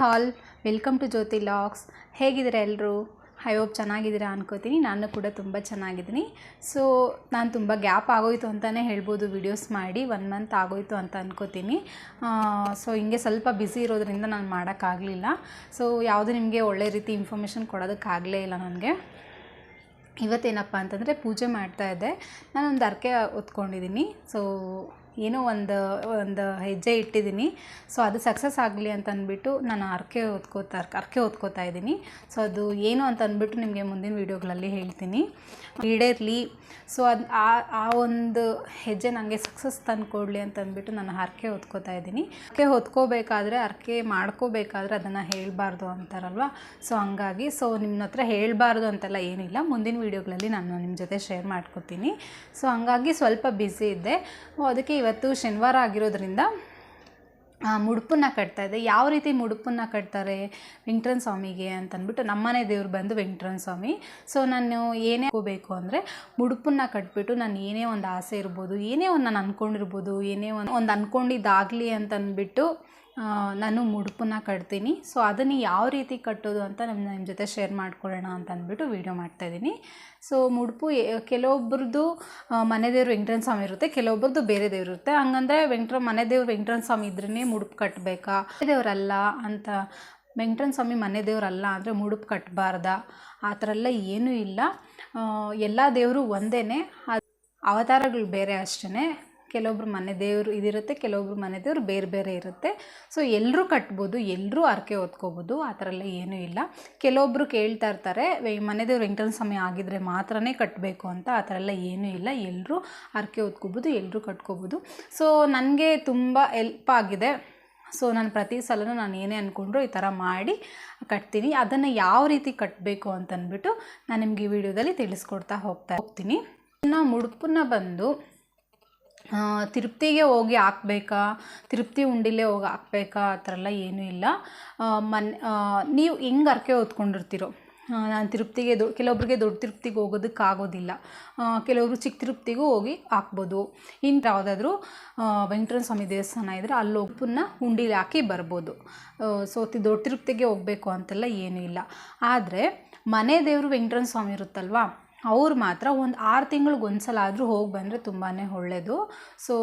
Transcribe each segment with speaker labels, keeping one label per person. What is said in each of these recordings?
Speaker 1: Hall, welcome to Jyoti LOX. ಹೇಗಿದ್ದೀರಾ ಎಲ್ಲರೂ I hope ಚೆನ್ನಾಗಿದ್ದೀರಾ ಅನ್ಕೋತೀನಿ. ನಾನು ಕೂಡ ತುಂಬ ಚೆನ್ನಾಗಿದ್ದೀನಿ. ಸೊ ನಾನು ತುಂಬ ಗ್ಯಾಪ್ ಆಗೋಯ್ತು ಅಂತಲೇ ಹೇಳ್ಬೋದು ವಿಡಿಯೋಸ್ ಮಾಡಿ. ಒನ್ ಮಂತ್ ಆಗೋಯ್ತು ಅಂತ ಅನ್ಕೋತೀನಿ. ಸೊ ಹಿಂಗೆ ಸ್ವಲ್ಪ ಬ್ಯುಸಿ ಇರೋದ್ರಿಂದ ನಾನು ಮಾಡೋಕ್ಕಾಗಲಿಲ್ಲ. ಸೊ ಯಾವುದು ನಿಮಗೆ ಒಳ್ಳೆ ರೀತಿ ಇನ್ಫಾರ್ಮೇಷನ್ ಕೊಡೋದಕ್ಕಾಗಲೇ ಇಲ್ಲ ನನಗೆ. ಇವತ್ತೇನಪ್ಪ ಅಂತಂದರೆ ಪೂಜೆ ಮಾಡ್ತಾ ಇದ್ದೆ. ನಾನೊಂದು ಅರ್ಕೆ ಹೊತ್ಕೊಂಡಿದ್ದೀನಿ. ಸೊ ಏನೋ ಒಂದು ಒಂದು ಹೆಜ್ಜೆ ಇಟ್ಟಿದ್ದೀನಿ. ಸೊ ಅದು ಸಕ್ಸಸ್ ಆಗಲಿ ಅಂತ ಅಂದ್ಬಿಟ್ಟು ನಾನು ಅರ್ಕೆ ಓದ್ಕೋತಾ ಅರ್ಕೆ ಓದ್ಕೋತಾ ಇದ್ದೀನಿ. ಸೊ ಅದು ಏನು ಅಂತ ಅಂದ್ಬಿಟ್ಟು ನಿಮಗೆ ಮುಂದಿನ ವೀಡಿಯೋಗಳಲ್ಲಿ ಹೇಳ್ತೀನಿ. ಈಡೇರಲಿ. ಸೊ ಅದು ಆ ಆ ಒಂದು ಹೆಜ್ಜೆ ನನಗೆ ಸಕ್ಸಸ್ ತಂದು ಕೊಡಲಿ ಅಂತ ಅಂದ್ಬಿಟ್ಟು ನಾನು ಹರಕೆ ಓದ್ಕೋತಾ ಇದ್ದೀನಿ. ಅರ್ಕೆ ಹೊತ್ಕೋಬೇಕಾದ್ರೆ, ಅರ್ಕೆ ಮಾಡ್ಕೋಬೇಕಾದ್ರೆ ಅದನ್ನು ಹೇಳಬಾರ್ದು ಅಂತಾರಲ್ವ? ಸೊ ಹಂಗಾಗಿ ಸೊ ನಿಮ್ಮ ಹತ್ರ ಹೇಳಬಾರ್ದು ಅಂತೆಲ್ಲ ಏನಿಲ್ಲ. ಮುಂದಿನ ವೀಡಿಯೋಗಳಲ್ಲಿ ನಾನು ನಿಮ್ಮ ಜೊತೆ ಶೇರ್ ಮಾಡ್ಕೋತೀನಿ. ಸೊ ಹಂಗಾಗಿ ಸ್ವಲ್ಪ ಬ್ಯುಸಿ ಇದ್ದೆ. ಅದಕ್ಕೆ ಇವತ್ತು ಶನಿವಾರ ಆಗಿರೋದ್ರಿಂದ ಮುಡುಪನ್ನ ಕಟ್ತಾ ಇದೆ. ಯಾವ ರೀತಿ ಮುಡುಪನ್ನ ಕಟ್ತಾರೆ ವೆಂಕಟರನ್ ಸ್ವಾಮಿಗೆ ಅಂತಂದ್ಬಿಟ್ಟು ನಮ್ಮನೆ ದೇವ್ರು ಬಂದು ವೆಂಕಟರನ್ ಸ್ವಾಮಿ. ಸೊ ನಾನು ಏನೇ ಹೋಗಬೇಕು ಅಂದರೆ ಮುಡುಪನ್ನ ಕಟ್ಬಿಟ್ಟು ನಾನು ಏನೇ ಒಂದು ಆಸೆ ಇರ್ಬೋದು, ಏನೇ ಒಂದು ನಾನು ಅಂದ್ಕೊಂಡಿರ್ಬೋದು ಏನೇ ಒಂದು ಒಂದು ಅಂದ್ಕೊಂಡಿದ್ದಾಗಲಿ ಅಂತ ಅಂದ್ಬಿಟ್ಟು ನಾನು ಮುಡುಪನ್ನ ಕಟ್ತೀನಿ. ಸೊ ಅದನ್ನು ಯಾವ ರೀತಿ ಕಟ್ಟೋದು ಅಂತ ನಮ್ಮ ನಿಮ್ಮ ಜೊತೆ ಶೇರ್ ಮಾಡ್ಕೊಳ್ಳೋಣ ಅಂತ ಅಂದ್ಬಿಟ್ಟು ವೀಡಿಯೋ ಮಾಡ್ತಾಯಿದ್ದೀನಿ ಸೊ ಮುಡುಪು ಕೆಲವೊಬ್ರದ್ದು ಮನೆ ದೇವ್ರು ವೆಂಕಟರಣ ಸ್ವಾಮಿ ಇರುತ್ತೆ, ಕೆಲವೊಬ್ರದ್ದು ಬೇರೆ ದೇವ್ರು ಇರುತ್ತೆ. ಹಂಗಂದ್ರೆ ವೆಂಕಟ ಮನೆ ದೇವ್ರು ವೆಂಕಟರಣ ಸ್ವಾಮಿ ಇದ್ರೇ ಮುಡುಪು ಕಟ್ಟಬೇಕಾ ದೇವರಲ್ಲ ಅಂತ ವೆಂಕಟರಣ ಸ್ವಾಮಿ ಮನೆ ದೇವರಲ್ಲ ಅಂದರೆ ಮುಡುಪು ಕಟ್ಟಬಾರ್ದ ಆ ಥರ ಎಲ್ಲ ಏನೂ ಇಲ್ಲ. ಎಲ್ಲ ದೇವರು ಒಂದೇ ಅವತಾರಗಳು ಬೇರೆ ಅಷ್ಟೇ ಕೆಲವೊಬ್ರು ಮನೆ ದೇವರು ಇದಿರುತ್ತೆ, ಕೆಲವೊಬ್ರು ಮನೆ ದೇವರು ಬೇರೆ ಬೇರೆ ಇರುತ್ತೆ. ಸೊ ಎಲ್ಲರೂ ಕಟ್ಬೋದು ಎಲ್ಲರೂ ಹರಕೆ ಹೊತ್ಕೋಬೋದು, ಆ ಥರ ಎಲ್ಲ ಏನೂ ಇಲ್ಲ. ಕೆಲವೊಬ್ಬರು ಕೇಳ್ತಾ ಇರ್ತಾರೆ ಮನೆ ದೇವ್ರು ವೆಂಕಟನ ಸಮಯ ಆಗಿದ್ರೆ ಮಾತ್ರನೇ ಕಟ್ಟಬೇಕು ಅಂತ. ಆ ಥರ ಎಲ್ಲ ಏನೂ ಇಲ್ಲ. ಎಲ್ಲರೂ ಹರಕೆ ಹೊತ್ಕೋಬೋದು ಎಲ್ಲರೂ ಕಟ್ಕೋಬೋದು. ಸೊ ನನಗೆ ತುಂಬ ಎಲ್ಪ್ ಆಗಿದೆ. ಸೊ ನಾನು ಪ್ರತಿ ಸಲನೂ ನಾನು ಏನೇ ಅಂದ್ಕೊಂಡ್ರು ಈ ಥರ ಮಾಡಿ ಕಟ್ತೀನಿ. ಅದನ್ನು ಯಾವ ರೀತಿ ಕಟ್ಟಬೇಕು ಅಂತಂದ್ಬಿಟ್ಟು ನಾನು ನಿಮಗೆ ಈ ವಿಡಿಯೋದಲ್ಲಿ ತಿಳಿಸ್ಕೊಡ್ತಾ ಹೋಗ್ತಾ ಹೋಗ್ತೀನಿ. ಇನ್ನು ಮುಡುಪನ್ನ ಬಂದು ತಿರುಪ್ತಿಗೆ ಹೋಗಿ ಹಾಕ್ಬೇಕಾ? ತಿರುಪ್ತಿ ಉಂಡಿಲೇ ಹೋಗಿ ಹಾಕ್ಬೇಕಾ? ಆ ಥರ ಎಲ್ಲ ಏನೂ ಇಲ್ಲ. ಮನ್ ನೀವು ಹೆಂಗೆ ಹರಕೆ ಹೊತ್ಕೊಂಡಿರ್ತೀರೋ? ನಾನು ತಿರುಪ್ತಿಗೆ ದೊ, ಕೆಲವೊಬ್ರಿಗೆ ದೊಡ್ಡ ತಿರುಪ್ತಿಗೆ ಹೋಗೋದಕ್ಕಾಗೋದಿಲ್ಲ. ಕೆಲವರು ಚಿಕ್ಕ ತಿರುಪ್ತಿಗೂ ಹೋಗಿ ಹಾಕ್ಬೋದು. ಇನ್ನು ಯಾವುದಾದ್ರೂ ವೆಂಕಟರಮಣ ಸ್ವಾಮಿ ದೇವಸ್ಥಾನ ಇದ್ದರೆ ಅಲ್ಲಿ ಉಪ್ಪನ್ನ ಉಂಡಿಲಿ ಹಾಕಿ ಬರ್ಬೋದು. ಸೊ ದೊಡ್ಡ ತಿರುಪ್ತಿಗೆ ಹೋಗಬೇಕು ಅಂತೆಲ್ಲ ಏನೂ ಇಲ್ಲ. ಆದರೆ ಮನೆ ದೇವರು ವೆಂಕಟರಮಣ ಸ್ವಾಮಿ ಇರುತ್ತಲ್ವಾ? ಅವ್ರು ಮಾತ್ರ ಒಂದು ಆರು ತಿಂಗಳಿಗೆ ಒಂದು ಸಲ ಆದರೂ ಹೋಗಿ ಬಂದರೆ ತುಂಬಾ ಒಳ್ಳೆಯದು ಸೊ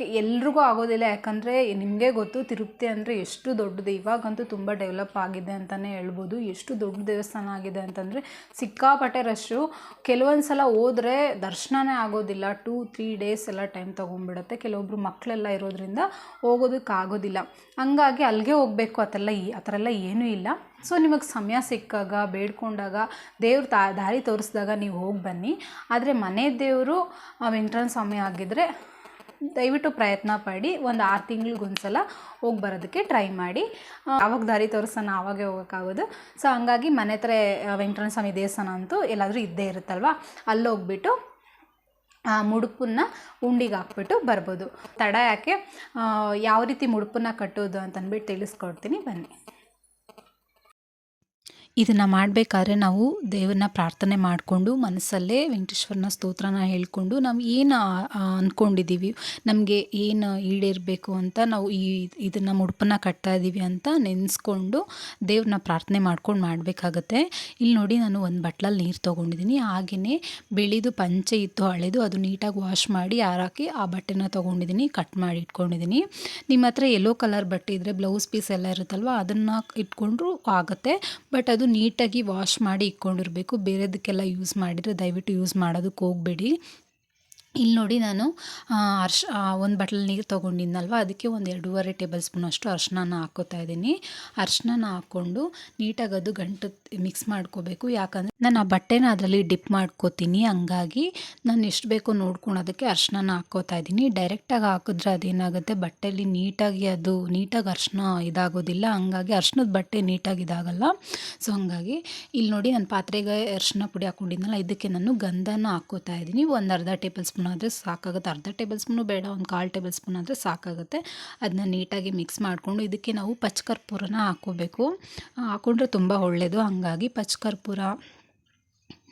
Speaker 1: ಎಲ್ರಿಗೂ ಆಗೋದಿಲ್ಲ. ಯಾಕಂದರೆ ನಿಮಗೆ ಗೊತ್ತು, ತಿರುಪತಿ ಅಂದರೆ ಎಷ್ಟು ದೊಡ್ಡದು. ಇವಾಗಂತೂ ತುಂಬ ಡೆವಲಪ್ ಆಗಿದೆ ಅಂತಲೇ ಹೇಳ್ಬೋದು. ಎಷ್ಟು ದೊಡ್ಡ ದೇವಸ್ಥಾನ ಆಗಿದೆ ಅಂತಂದರೆ ಸಿಕ್ಕಾಪಟ್ಟೆ ರಶ್ಶು ಕೆಲವೊಂದು ಸಲ ಹೋದರೆ ದರ್ಶನವೇ ಆಗೋದಿಲ್ಲ. ಟೂ ತ್ರೀ ಡೇಸ್ ಎಲ್ಲ ಟೈಮ್ ತೊಗೊಂಡ್ಬಿಡುತ್ತೆ. ಕೆಲವೊಬ್ರು ಮಕ್ಕಳೆಲ್ಲ ಇರೋದ್ರಿಂದ ಹೋಗೋದಕ್ಕಾಗೋದಿಲ್ಲ. ಹಂಗಾಗಿ ಅಲ್ಲಿಗೆ ಹೋಗಬೇಕು. ಆ ಈ, ಆ ಥರ ಎಲ್ಲ ಏನೂ ಇಲ್ಲ. ಸೊ ನಿಮಗೆ ಸಮಯ ಸಿಕ್ಕಾಗ, ಬೇಡ್ಕೊಂಡಾಗ ದೇವ್ರ ತಾ, ದಾರಿ ತೋರಿಸಿದಾಗ ನೀವು ಹೋಗಿ ಬನ್ನಿ. ಆದರೆ ಮನೆ ದೇವರು ವೆಂಕಟರಮಣ ಸ್ವಾಮಿ ಆಗಿದ್ದರೆ ದಯವಿಟ್ಟು ಪ್ರಯತ್ನ ಪಡಿ. ಒಂದು ಆರು ತಿಂಗ್ಳಿಗೆ ಸಲ ಹೋಗಿ ಬರೋದಕ್ಕೆ ಟ್ರೈ ಮಾಡಿ. ಆವಾಗ ದಾರಿ ತೋರಿಸೋಣ ಆವಾಗೇ ಹೋಗೋಕ್ಕಾಗೋದು. ಸೊ ಹಂಗಾಗಿ ಮನೆ ಹತ್ರ ವೆಂಕಟರಮಣ ಸ್ವಾಮಿ ದೇವಸ್ಥಾನ ಅಂತೂ ಎಲ್ಲಾದರೂ ಇದ್ದೇ ಇರುತ್ತಲ್ವ? ಅಲ್ಲಿ ಹೋಗ್ಬಿಟ್ಟು, ಆ, ಮುಡುಪನ್ನ ಉಂಡಿಗೆ ಹಾಕ್ಬಿಟ್ಟು ಬರ್ಬೋದು. ತಡ ಯಾಕೆ? ಯಾವ ರೀತಿ ಮುಡುಪನ್ನ ಕಟ್ಟೋದು ಅಂತಂದ್ಬಿಟ್ಟು ತಿಳಿಸ್ಕೊಡ್ತೀನಿ. ಬನ್ನಿ.
Speaker 2: ಇದನ್ನು ಮಾಡಬೇಕಾದ್ರೆ ನಾವು ದೇವರನ್ನ ಪ್ರಾರ್ಥನೆ ಮಾಡಿಕೊಂಡು ಮನಸ್ಸಲ್ಲೇ ವೆಂಕಟೇಶ್ವರನ ಸ್ತೋತ್ರನ ಹೇಳ್ಕೊಂಡು ನಾವು ಏನು ಅಂದ್ಕೊಂಡಿದ್ದೀವಿ ನಮಗೆ ಏನು ಈಡೇರಬೇಕು ಅಂತ ನಾವು ಈ ಇದನ್ನು ಮುಡುಪನ್ನ ಕಟ್ತಾ ಇದ್ದೀವಿ ಅಂತ ನೆನೆಸ್ಕೊಂಡು ದೇವ್ರನ್ನ ಪ್ರಾರ್ಥನೆ ಮಾಡ್ಕೊಂಡು ಮಾಡಬೇಕಾಗತ್ತೆ. ಇಲ್ಲಿ ನೋಡಿ ನಾನು ಒಂದು ಬಟ್ಲಲ್ಲಿ ನೀರು ತೊಗೊಂಡಿದ್ದೀನಿ ಹಾಗೆಯೇ ಬೆಳೆದು ಪಂಚೆ ಇತ್ತು ಹಳೆದು ಅದು ನೀಟಾಗಿ ವಾಶ್ ಮಾಡಿ ಆರಾಕಿ ಆ ಬಟ್ಟೆನ ತೊಗೊಂಡಿದ್ದೀನಿ ಕಟ್ ಮಾಡಿ ಇಟ್ಕೊಂಡಿದ್ದೀನಿ ನಿಮ್ಮ ಹತ್ರ ಎಲ್ಲೋ ಕಲರ್ ಬಟ್ಟೆ ಇದ್ದರೆ ಬ್ಲೌಸ್ ಪೀಸ್ ಎಲ್ಲ ಇರುತ್ತಲ್ವ, ಅದನ್ನು ಇಟ್ಕೊಂಡ್ರೂ ಆಗುತ್ತೆ ಬಟ್ ಅದು ಅದು ನೀಟಾಗಿ ವಾಶ್ ಮಾಡಿ ಇಟ್ಕೊಂಡಿರಬೇಕು. ಬೇರೆದಕ್ಕೆಲ್ಲ ಯೂಸ್ ಮಾಡಿದರೆ ದಯವಿಟ್ಟು ಯೂಸ್ ಮಾಡೋದಕ್ಕೆ ಹೋಗಬೇಡಿ. ಇಲ್ಲಿ ನೋಡಿ ನಾನು ಅರ್ಶ ಒಂದು ಬಟ್ಲಲ್ಲಿ ನೀರು ತೊಗೊಂಡಿದ್ನಲ್ವ? ಅದಕ್ಕೆ ಒಂದು ಎರಡೂವರೆ ಟೇಬಲ್ ಸ್ಪೂನ್ ಅಷ್ಟು ಅರ್ಶಿನ ಹಾಕೋತಾ ಇದ್ದೀನಿ. ಅರ್ಶಿನ ಹಾಕ್ಕೊಂಡು ನೀಟಾಗಿ ಅದು ಗಂಟು ಮಿಕ್ಸ್ ಮಾಡ್ಕೋಬೇಕು. ಯಾಕಂದರೆ ನಾನು ಆ ಬಟ್ಟೆನ ಅದರಲ್ಲಿ ಡಿಪ್ ಮಾಡ್ಕೋತೀನಿ. ಹಂಗಾಗಿ ನಾನು ಎಷ್ಟು ಬೇಕೋ ನೋಡ್ಕೊಳೋದಕ್ಕೆ ಅರ್ಶಿನ ಹಾಕ್ಕೋತಾ ಇದ್ದೀನಿ. ಡೈರೆಕ್ಟಾಗಿ ಹಾಕಿದ್ರೆ ಅದೇನಾಗುತ್ತೆ? ಬಟ್ಟೆಯಲ್ಲಿ ನೀಟಾಗಿ ಅದು, ನೀಟಾಗಿ ಅರ್ಶಿನ ಇದಾಗೋದಿಲ್ಲ. ಹಂಗಾಗಿ ಅರ್ಶಿನದ ಬಟ್ಟೆ ನೀಟಾಗಿ ಇದಾಗಲ್ಲ. ಸೊ ಹಂಗಾಗಿ ಇಲ್ಲಿ ನೋಡಿ ನಾನು ಪಾತ್ರೆಗೆ ಅರ್ಶಿನ ಪುಡಿ ಹಾಕ್ಕೊಂಡಿದ್ನಲ್ಲ ಇದಕ್ಕೆ ನಾನು ಗಂಧನ ಹಾಕ್ಕೋತಾ ಇದ್ದೀನಿ. ಒಂದು ಅರ್ಧ ಟೇಬಲ್ ಸ್ಪೂನ್ ಸ್ಪೂನ್ ಆದರೆ ಸಾಕಾಗುತ್ತೆ. ಅರ್ಧ ಟೇಬಲ್ ಸ್ಪೂನು ಬೇಡ, ಒಂದು ಕಾಲು ಟೇಬಲ್ ಸ್ಪೂನ್ ಆದರೆ ಸಾಕಾಗುತ್ತೆ. ಅದನ್ನ ನೀಟಾಗಿ ಮಿಕ್ಸ್ ಮಾಡಿಕೊಂಡು ಇದಕ್ಕೆ ನಾವು ಪಚ್ಕರ್ಪೂರನ ಹಾಕೋಬೇಕು ಹಾಕ್ಕೊಂಡ್ರೆ ತುಂಬ ಒಳ್ಳೆಯದು ಹಾಗಾಗಿ ಪಚ್ಕರ್ಪೂರ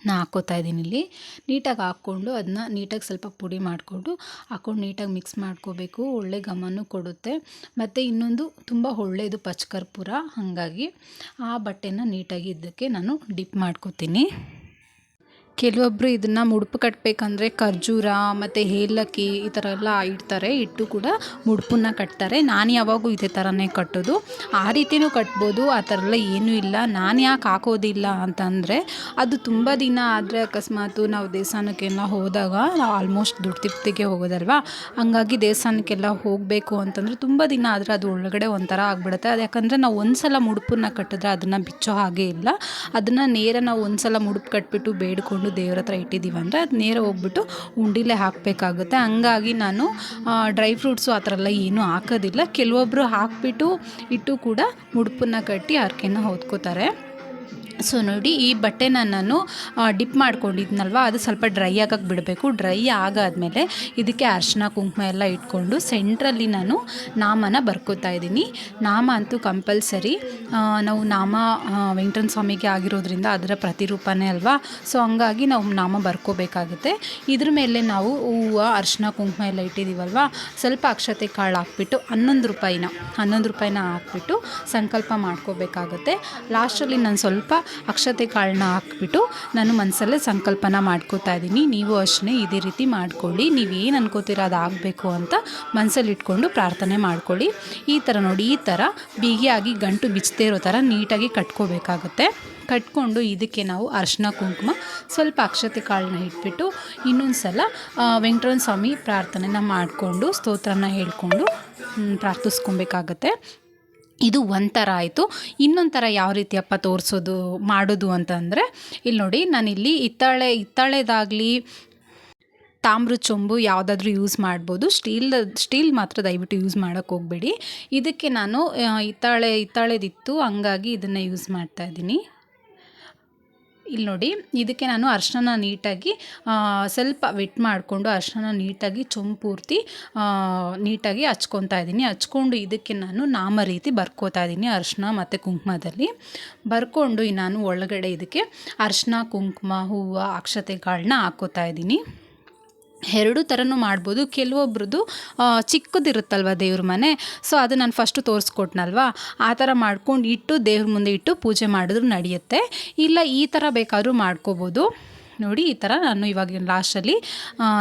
Speaker 2: ನಾ ಹಾಕ್ಕೋತಾ ಇದ್ದೀನಿ ಇಲ್ಲಿ. ನೀಟಾಗಿ ಹಾಕ್ಕೊಂಡು ಅದನ್ನ ನೀಟಾಗಿ ಸ್ವಲ್ಪ ಪುಡಿ ಮಾಡಿಕೊಂಡು ಹಾಕ್ಕೊಂಡು ನೀಟಾಗಿ ಮಿಕ್ಸ್ ಮಾಡ್ಕೋಬೇಕು. ಒಳ್ಳೆ ಘಮನೂ ಕೊಡುತ್ತೆ. ಮತ್ತು ಇನ್ನೊಂದು ತುಂಬ ಒಳ್ಳೆಯದು ಪಚ್ಕರ್ಪೂರ. ಹಾಗಾಗಿ ಆ ಬಟ್ಟೆನ ನೀಟಾಗಿ ಇದಕ್ಕೆ ನಾನು ಡಿಪ್ ಮಾಡ್ಕೋತೀನಿ. ಕೆಲವೊಬ್ಬರು ಇದನ್ನು ಮುಡುಪು ಕಟ್ಟಬೇಕಂದ್ರೆ ಖರ್ಜೂರ ಮತ್ತು ಏಲಕ್ಕಿ ಈ ಥರ ಎಲ್ಲ ಇಡ್ತಾರೆ, ಇಟ್ಟು ಕೂಡ ಮುಡುಪನ್ನ ಕಟ್ತಾರೆ. ನಾನು ಯಾವಾಗೂ ಇದೇ ಥರನೇ ಕಟ್ಟೋದು. ಆ ರೀತಿಯೂ ಕಟ್ಬೋದು, ಆ ಥರ ಎಲ್ಲ ಏನೂ ಇಲ್ಲ. ನಾನು ಯಾಕೆ ಹಾಕೋದಿಲ್ಲ ಅಂತಂದರೆ ಅದು ತುಂಬ ದಿನ ಆದರೆ ಅಕಸ್ಮಾತು ನಾವು ದೇವಸ್ಥಾನಕ್ಕೆಲ್ಲ ಹೋದಾಗ ನಾವು ಆಲ್ಮೋಸ್ಟ್ ದುಡ್ಡು ತಿಪ್ತಿಗೆ ಹೋಗೋದಲ್ವಾ? ಹಂಗಾಗಿ ದೇವಸ್ಥಾನಕ್ಕೆಲ್ಲ ಹೋಗಬೇಕು ಅಂತಂದರೆ ತುಂಬ ದಿನ ಆದರೆ ಅದು ಒಳಗಡೆ ಒಂಥರ ಆಗ್ಬಿಡುತ್ತೆ. ಅದು ಯಾಕಂದರೆ ನಾವು ಒಂದ್ಸಲ ಮುಡುಪನ್ನ ಕಟ್ಟಿದ್ರೆ ಅದನ್ನು ಬಿಚ್ಚೋ ಹಾಗೆ ಇಲ್ಲ. ಅದನ್ನು ನೇರ ನಾವು ಒಂದು ಸಲ ಮುಡುಪು ಕಟ್ಬಿಟ್ಟು ಬೇಡಿಕೊಂಡು ದೇವ್ರ ಹತ್ರ ಇಟ್ಟಿದ್ದೀವಿ ಅಂದರೆ ಅದು ನೇರ ಹೋಗ್ಬಿಟ್ಟು ಉಂಡಿಲೇ ಹಾಕಬೇಕಾಗುತ್ತೆ. ಹಂಗಾಗಿ ನಾನು ಡ್ರೈ ಫ್ರೂಟ್ಸು ಆ ಥರ ಎಲ್ಲ ಏನೂ ಹಾಕೋದಿಲ್ಲ. ಕೆಲವೊಬ್ಬರು ಹಾಕಿಬಿಟ್ಟು, ಇಟ್ಟು ಕೂಡ ಮುಡುಪನ್ನ ಕಟ್ಟಿ ಹರಕೆನ ಹೊದ್ಕೋತಾರೆ ಸೊ ನೋಡಿ, ಈ ಬಟ್ಟೆನ ನಾನು ಡಿಪ್ ಮಾಡ್ಕೊಂಡಿದ್ನಲ್ವ, ಅದು ಸ್ವಲ್ಪ ಡ್ರೈ ಆಗಕ್ಕೆ ಬಿಡಬೇಕು. ಡ್ರೈ ಆಗಾದಮೇಲೆ ಇದಕ್ಕೆ ಅರ್ಶಿನ, ಕುಂಕುಮ ಎಲ್ಲ ಇಟ್ಕೊಂಡು ಸೆಂಟ್ರಲ್ಲಿ ನಾನು ನಾಮನ ಬರ್ಕೋತಾ ಇದ್ದೀನಿ. ನಾಮ ಅಂತೂ ಕಂಪಲ್ಸರಿ ನಾವು ನಾಮ ವೆಂಕಟನ ಸ್ವಾಮಿಗೆ ಆಗಿರೋದ್ರಿಂದ ಅದರ ಪ್ರತಿರೂಪನೇ ಅಲ್ವಾ? ಸೊ ಹಂಗಾಗಿ ನಾವು ನಾಮ ಬರ್ಕೋಬೇಕಾಗುತ್ತೆ. ಇದ್ರ ಮೇಲೆ ನಾವು ಹೂವು, ಅರ್ಶಿನ, ಕುಂಕುಮ ಎಲ್ಲ ಇಟ್ಟಿದ್ದೀವಲ್ವ ಸ್ವಲ್ಪ ಅಕ್ಷತೆ ಕಾಳು ಹಾಕ್ಬಿಟ್ಟು ಹನ್ನೊಂದು ರೂಪಾಯಿನ ಹನ್ನೊಂದು ರೂಪಾಯಿನ ಹಾಕ್ಬಿಟ್ಟು ಸಂಕಲ್ಪ ಮಾಡ್ಕೋಬೇಕಾಗುತ್ತೆ. ಲಾಸ್ಟಲ್ಲಿ ನಾನು ಸ್ವಲ್ಪ ಅಕ್ಷತೆ ಕಾಳನ್ನ ಹಾಕ್ಬಿಟ್ಟು ನಾನು ಮನಸ್ಸಲ್ಲೇ ಸಂಕಲ್ಪನ ಮಾಡ್ಕೋತಾ ಇದ್ದೀನಿ. ನೀವು ಅಷ್ಟೇ ಇದೇ ರೀತಿ ಮಾಡ್ಕೊಳ್ಳಿ. ನೀವು ಏನು ಅನ್ಕೋತೀರ ಅದು ಆಗಬೇಕು ಅಂತ ಮನಸ್ಸಲ್ಲಿ ಇಟ್ಕೊಂಡು ಪ್ರಾರ್ಥನೆ ಮಾಡ್ಕೊಳ್ಳಿ. ಈ ಥರ ನೋಡಿ, ಈ ಥರ ಬಿಗಿಯಾಗಿ ಗಂಟು ಬಿಚ್ಚದೇ ಇರೋ ಥರ ನೀಟಾಗಿ ಕಟ್ಕೋಬೇಕಾಗುತ್ತೆ. ಕಟ್ಕೊಂಡು ಇದಕ್ಕೆ ನಾವು ಅರ್ಶಿನ ಕುಂಕುಮ, ಸ್ವಲ್ಪ ಅಕ್ಷತೆ ಕಾಳನ್ನ ಇಟ್ಬಿಟ್ಟು ಇನ್ನೊಂದು ಸಲ ವೆಂಕಟರಮಣ ಸ್ವಾಮಿ ಪ್ರಾರ್ಥನೆನ ಮಾಡಿಕೊಂಡು, ಸ್ತೋತ್ರನ ಹೇಳ್ಕೊಂಡು ಪ್ರಾರ್ಥಿಸ್ಕೊಬೇಕಾಗತ್ತೆ. ಇದು ಒಂಥರ ಆಯಿತು. ಇನ್ನೊಂದು ಥರ ಯಾವ ರೀತಿಯಪ್ಪ ತೋರಿಸೋದು, ಮಾಡೋದು ಅಂತಂದರೆ, ಇಲ್ಲಿ ನೋಡಿ, ನಾನಿಲ್ಲಿ ಹಿತ್ತಾಳೆ, ಹಿತ್ತಾಳೆದಾಗಲಿ ತಾಮ್ರ ಚೊಂಬು ಯಾವುದಾದ್ರೂ ಯೂಸ್ ಮಾಡ್ಬೋದು. ಸ್ಟೀಲ್ ಸ್ಟೀಲ್ ಮಾತ್ರ ದಯವಿಟ್ಟು ಯೂಸ್ ಮಾಡೋಕ್ಕೆ ಹೋಗಬೇಡಿ. ಇದಕ್ಕೆ ನಾನು ಹಿತ್ತಾಳೆ, ಹಿತ್ತಾಳೆದಿತ್ತು, ಹಂಗಾಗಿ ಇದನ್ನು ಯೂಸ್ ಮಾಡ್ತಾ ಇದ್ದೀನಿ. ಇಲ್ಲಿ ನೋಡಿ, ಇದಕ್ಕೆ ನಾನು ಅರ್ಶನ ನೀಟಾಗಿ ಸ್ವಲ್ಪ ವೆಟ್ ಮಾಡಿಕೊಂಡು ಅರ್ಶನ ನೀಟಾಗಿ ಚೊಂಬು ಪೂರ್ತಿ ನೀಟಾಗಿ ಹಚ್ಕೊತಾ ಇದ್ದೀನಿ. ಹಚ್ಕೊಂಡು ಇದಕ್ಕೆ ನಾನು ನಾಮ ರೀತಿ ಬರ್ಕೋತಾ ಇದ್ದೀನಿ ಅರ್ಶಿನ ಮತ್ತು ಕುಂಕುಮದಲ್ಲಿ. ಬರ್ಕೊಂಡು ನಾನು ಒಳಗಡೆ ಇದಕ್ಕೆ ಅರ್ಶಿನ ಕುಂಕುಮ, ಹೂವು ಅಕ್ಷತೆಗಳನ್ನ ಹಾಕೋತಾ ಇದ್ದೀನಿ. ಎರಡು ಥರನೂ ಮಾಡ್ಬೋದು. ಕೆಲವೊಬ್ರದ್ದು ಚಿಕ್ಕದಿರುತ್ತಲ್ವ ದೇವ್ರ ಮನೆ? ಸೊ ಅದು ನಾನು ಫಸ್ಟು ತೋರಿಸ್ಕೊಟ್ನಲ್ವ? ಆ ಥರ ಮಾಡ್ಕೊಂಡು ಇಟ್ಟು ದೇವ್ರ ಮುಂದೆ ಇಟ್ಟು ಪೂಜೆ ಮಾಡಿದ್ರು ನಡೆಯುತ್ತೆ. ಇಲ್ಲ, ಈ ಥರ ಬೇಕಾದರೂ ಮಾಡ್ಕೋಬೋದು. ನೋಡಿ, ಈ ಥರ ನಾನು ಇವಾಗ ಲಾಸ್ಟಲ್ಲಿ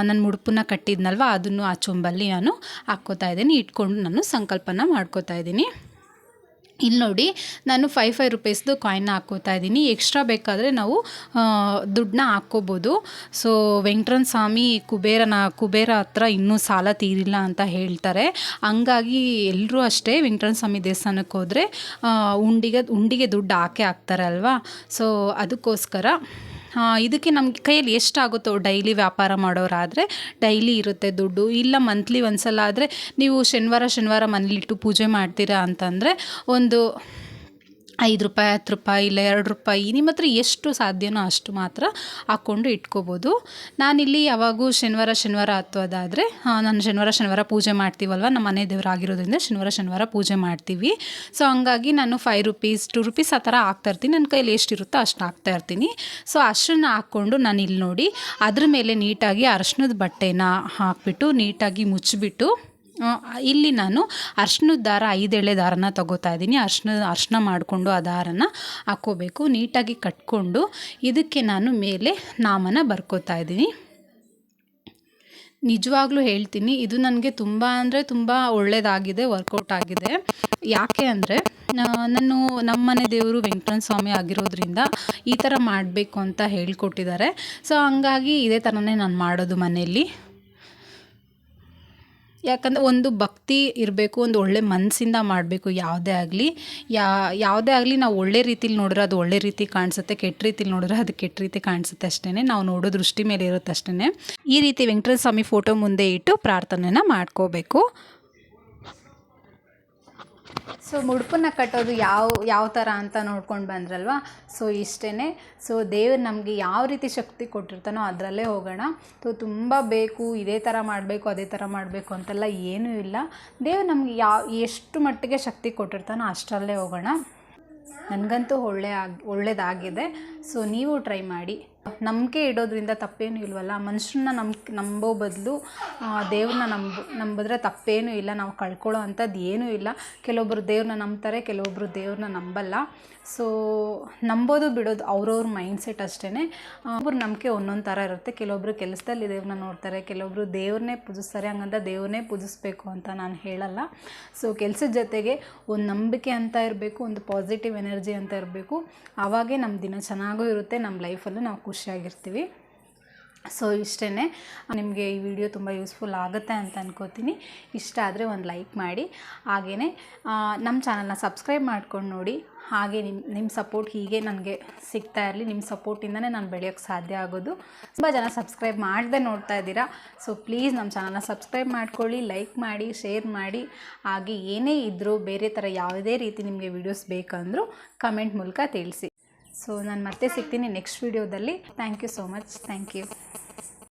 Speaker 2: ನನ್ನ ಮುಡುಪನ್ನ ಕಟ್ಟಿದ್ನಲ್ವ? ಅದನ್ನು ಆ ಚೊಂಬಲ್ಲಿ ನಾನು ಹಾಕ್ಕೋತಾ ಇದ್ದೀನಿ. ಇಟ್ಕೊಂಡು ನಾನು ಸಂಕಲ್ಪನ ಮಾಡ್ಕೋತಾ ಇದ್ದೀನಿ. ಇಲ್ಲಿ ನೋಡಿ, ನಾನು ಫೈವ್ ಫೈವ್ ರುಪೀಸ್ದು ಕಾಯಿನ್ನ ಹಾಕೋತಾ ಇದ್ದೀನಿ. ಎಕ್ಸ್ಟ್ರಾ ಬೇಕಾದರೆ ನಾವು ದುಡ್ಡನ್ನ ಹಾಕ್ಕೋಬೋದು. ಸೊ ವೆಂಕಟರನ್ ಸ್ವಾಮಿ ಕುಬೇರನ, ಕುಬೇರ ಹತ್ರ ಇನ್ನೂ ಸಾಲ ತೀರಿಲ್ಲ ಅಂತ ಹೇಳ್ತಾರೆ. ಹಂಗಾಗಿ ಎಲ್ಲರೂ ಅಷ್ಟೇ ವೆಂಕಟರನ್ ಸ್ವಾಮಿ ದೇವಸ್ಥಾನಕ್ಕೆ ಹೋದರೆ ಉಂಡಿಗೆ ಉಂಡಿಗೆ ದುಡ್ಡು ಹಾಕೇ ಹಾಕ್ತಾರೆ ಅಲ್ವಾ? ಸೊ ಅದಕ್ಕೋಸ್ಕರ ಇದಕ್ಕೆ ನಮ್ಮ ಕೈಯಲ್ಲಿ ಎಷ್ಟಾಗುತ್ತೋ ಡೈಲಿ ವ್ಯಾಪಾರ ಮಾಡೋರಾದರೆ ಡೈಲಿ ಇರುತ್ತೆ ದುಡ್ಡು. ಇಲ್ಲ ಮಂತ್ಲಿ ಒಂದ್ಸಲ ಆದರೆ ನೀವು ಶನಿವಾರ ಶನಿವಾರ ಮನೇಲಿಟ್ಟು ಪೂಜೆ ಮಾಡ್ತೀರಾ ಅಂತಂದರೆ ಒಂದು ಐದು ರೂಪಾಯಿ, ಹತ್ತು ರೂಪಾಯಿ ಇಲ್ಲ ಎರಡು ರೂಪಾಯಿ, ನಿಮ್ಮ ಹತ್ರ ಎಷ್ಟು ಸಾಧ್ಯನೋ ಅಷ್ಟು ಮಾತ್ರ ಹಾಕ್ಕೊಂಡು ಇಟ್ಕೋಬೋದು. ನಾನಿಲ್ಲಿ ಯಾವಾಗೂ ಶನಿವಾರ ಶನಿವಾರ ಹತ್ತೋದಾದರೆ ನಾನು ಶನಿವಾರ ಶನಿವಾರ ಪೂಜೆ ಮಾಡ್ತೀವಲ್ವ? ನಮ್ಮ ಮನೆ ದೇವರಾಗಿರೋದ್ರಿಂದ ಶನಿವಾರ ಶನಿವಾರ ಪೂಜೆ ಮಾಡ್ತೀವಿ. ಸೊ ಹಂಗಾಗಿ ನಾನು ಫೈವ್ ರುಪೀಸ್ ಟು ರುಪೀಸ್ ಆ ಥರ ಹಾಕ್ತಾಯಿರ್ತೀನಿ ನನ್ನ ಕೈಯಲ್ಲಿ ಎಷ್ಟಿರುತ್ತೋ ಅಷ್ಟು ಹಾಕ್ತಾಯಿರ್ತೀನಿ ಸೊ ಅಷ್ಟನ್ನ ಹಾಕ್ಕೊಂಡು ನಾನು ಇಲ್ಲಿ ನೋಡಿ, ಅದ್ರ ಮೇಲೆ ನೀಟಾಗಿ ಅರಶಿನದ ಬಟ್ಟೆನ ಹಾಕ್ಬಿಟ್ಟು, ನೀಟಾಗಿ ಮುಚ್ಚಿಬಿಟ್ಟು ಇಲ್ಲಿ ನಾನು ಅರ್ಶಿನದ ದಾರ ಐದೆಳೆ ದಾರನ ತಗೋತಾ ಇದ್ದೀನಿ. ಅರ್ಶಿನ ಅರ್ಶಿನ ಮಾಡಿಕೊಂಡು ಆ ದಾರನ ಹಾಕ್ಕೋಬೇಕು. ನೀಟಾಗಿ ಕಟ್ಕೊಂಡು ಇದಕ್ಕೆ ನಾನು ಮೇಲೆ ನಾಮನ ಬರ್ಕೋತಾ ಇದ್ದೀನಿ. ನಿಜವಾಗ್ಲೂ ಹೇಳ್ತೀನಿ, ಇದು ನನಗೆ ತುಂಬ ಅಂದರೆ ತುಂಬ ಒಳ್ಳೆಯದಾಗಿದೆ ವರ್ಕೌಟ್ ಆಗಿದೆ. ಯಾಕೆ ಅಂದರೆ ನಾನು ನಮ್ಮ ಮನೆ ದೇವರು ವೆಂಕಟರಮಣ ಸ್ವಾಮಿ ಆಗಿರೋದ್ರಿಂದ ಈ ಥರ ಮಾಡಬೇಕು ಅಂತ ಹೇಳ್ಕೊಟ್ಟಿದ್ದಾರೆ. ಸೊ ಹಂಗಾಗಿ ಇದೇ ಥರನೇ ನಾನು ಮಾಡೋದು ಮನೆಯಲ್ಲಿ. ಯಾಕಂದರೆ ಒಂದು ಭಕ್ತಿ ಇರಬೇಕು, ಒಂದು ಒಳ್ಳೆ ಮನಸ್ಸಿಂದ ಮಾಡಬೇಕು, ಯಾವುದೇ ಆಗಲಿ. ಯಾ, ಯಾವುದೇ ಆಗಲಿ ನಾವು ಒಳ್ಳೆ ರೀತಿಲಿ ನೋಡಿದ್ರೆ ಅದು ಒಳ್ಳೆ ರೀತಿ ಕಾಣಿಸುತ್ತೆ, ಕೆಟ್ಟ ರೀತಿಲಿ ನೋಡಿದ್ರೆ ಅದು ಕೆಟ್ಟ ರೀತಿ ಕಾಣಿಸುತ್ತೆ ಅಷ್ಟೇ ನಾವು ನೋಡೋ ದೃಷ್ಟಿ ಮೇಲೆ ಇರುತ್ತೆ ಅಷ್ಟೇ ಈ ರೀತಿ ವೆಂಕಟೇಶ್ವರ ಸ್ವಾಮಿ ಫೋಟೋ ಮುಂದೆ ಇಟ್ಟು ಪ್ರಾರ್ಥನೆನ ಮಾಡ್ಕೋಬೇಕು.
Speaker 1: ಸೊ ಮುಡುಪನ್ನ ಕಟ್ಟೋದು ಯಾವ ಯಾವ ಥರ ಅಂತ ನೋಡ್ಕೊಂಡು ಬಂದ್ರಲ್ವ? ಸೊ ಇಷ್ಟೇ ಸೊ ದೇವ್ರು ನಮಗೆ ಯಾವ ರೀತಿ ಶಕ್ತಿ ಕೊಟ್ಟಿರ್ತಾನೋ ಅದರಲ್ಲೇ ಹೋಗೋಣ. ಸೊ ತುಂಬ ಬೇಕು, ಇದೇ ಥರ ಮಾಡಬೇಕು, ಅದೇ ಥರ ಮಾಡಬೇಕು ಅಂತೆಲ್ಲ ಏನೂ ಇಲ್ಲ. ದೇವ್ರು ನಮಗೆ ಯಾವ ಎಷ್ಟು ಮಟ್ಟಿಗೆ ಶಕ್ತಿ ಕೊಟ್ಟಿರ್ತಾನೋ ಅಷ್ಟರಲ್ಲೇ ಹೋಗೋಣ. ನನಗಂತೂ ಒಳ್ಳೆ ಆಗಿ ಒಳ್ಳೆಯದಾಗಿದೆ ಸೊ ನೀವು ಟ್ರೈ ಮಾಡಿ. ನಂಬಿಕೆ ಇಡೋದ್ರಿಂದ ತಪ್ಪೇನೂ ಇಲ್ವಲ್ಲ? ಮನುಷ್ಯರನ್ನ ನಂಬ್, ನಂಬೋ ಬದಲು ದೇವ್ರನ್ನ ನಂಬ, ನಂಬಿದ್ರೆ ತಪ್ಪೇನೂ ಇಲ್ಲ. ನಾವು ಕಳ್ಕೊಳ್ಳೋ ಅಂಥದ್ದು ಏನೂ ಇಲ್ಲ. ಕೆಲವೊಬ್ಬರು ದೇವ್ರನ್ನ ನಂಬ್ತಾರೆ ಕೆಲವೊಬ್ಬರು ದೇವ್ರನ್ನ ನಂಬಲ್ಲ. ಸೊ ನಂಬೋದು ಬಿಡೋದು ಅವ್ರವ್ರ ಮೈಂಡ್ಸೆಟ್ ಅಷ್ಟೇ ಒಬ್ಬರು ನಂಬಿಕೆ ಒಂದೊಂದು ಥರ ಇರುತ್ತೆ. ಕೆಲವೊಬ್ಬರು ಕೆಲಸದಲ್ಲಿ ದೇವ್ರನ್ನ ನೋಡ್ತಾರೆ ಕೆಲವೊಬ್ಬರು ದೇವ್ರನ್ನೇ ಪೂಜಿಸ್ತಾರೆ ಹಂಗಂತ ದೇವ್ರನ್ನೇ ಪೂಜಿಸ್ಬೇಕು ಅಂತ ನಾನು ಹೇಳಲ್ಲ. ಸೊ ಕೆಲಸದ ಜೊತೆಗೆ ಒಂದು ನಂಬಿಕೆ ಅಂತ ಇರಬೇಕು, ಒಂದು ಪಾಸಿಟಿವ್ ಎನರ್ಜಿ ಅಂತ ಇರಬೇಕು. ಆವಾಗೇ ನಮ್ಮ ದಿನ ಚೆನ್ನಾಗೂ ಇರುತ್ತೆ ನಮ್ಮ ಲೈಫಲ್ಲೂ ನಾವು ಖುಷಿಯಾಗಿರ್ತೀವಿ. ಸೊ ಇಷ್ಟೇ ನಿಮಗೆ ಈ ವಿಡಿಯೋ ತುಂಬ ಯೂಸ್ಫುಲ್ ಆಗುತ್ತೆ ಅಂತ ಅನ್ಕೋತೀನಿ. ಇಷ್ಟ ಆದರೆ ಒಂದು ಲೈಕ್ ಮಾಡಿ. ಹಾಗೇ ನಮ್ಮ ಚಾನಲ್ನ ಸಬ್ಸ್ಕ್ರೈಬ್ ಮಾಡ್ಕೊಂಡು ನೋಡಿ. ಹಾಗೆ ನಿಮ್ಮ ನಿಮ್ಮ ಸಪೋರ್ಟ್ ಹೀಗೆ ನನಗೆ ಸಿಗ್ತಾ ಇರಲಿ. ನಿಮ್ಮ ಸಪೋರ್ಟಿಂದನೇ ನಾನು ಬೆಳೆಯೋಕ್ಕೆ ಸಾಧ್ಯ ಆಗೋದು. ತುಂಬ ಜನ ಸಬ್ಸ್ಕ್ರೈಬ್ ಮಾಡದೆ ನೋಡ್ತಾ ಇದ್ದೀರಾ. ಸೊ ಪ್ಲೀಸ್ ನಮ್ಮ ಚಾನಲ್ನ ಸಬ್ಸ್ಕ್ರೈಬ್ ಮಾಡ್ಕೊಳ್ಳಿ, ಲೈಕ್ ಮಾಡಿ, ಶೇರ್ ಮಾಡಿ. ಹಾಗೆ ಏನೇ ಇದ್ದರೂ ಬೇರೆ ಥರ ಯಾವುದೇ ರೀತಿ ನಿಮಗೆ ವೀಡಿಯೋಸ್ ಬೇಕಂದರೂ ಕಮೆಂಟ್ ಮೂಲಕ ತಿಳಿಸಿ. ಸೊ ನಾನು ಮತ್ತೆ ಸಿಗ್ತೀನಿ ನೆಕ್ಸ್ಟ್ ವೀಡಿಯೋದಲ್ಲಿ thank you so much thank you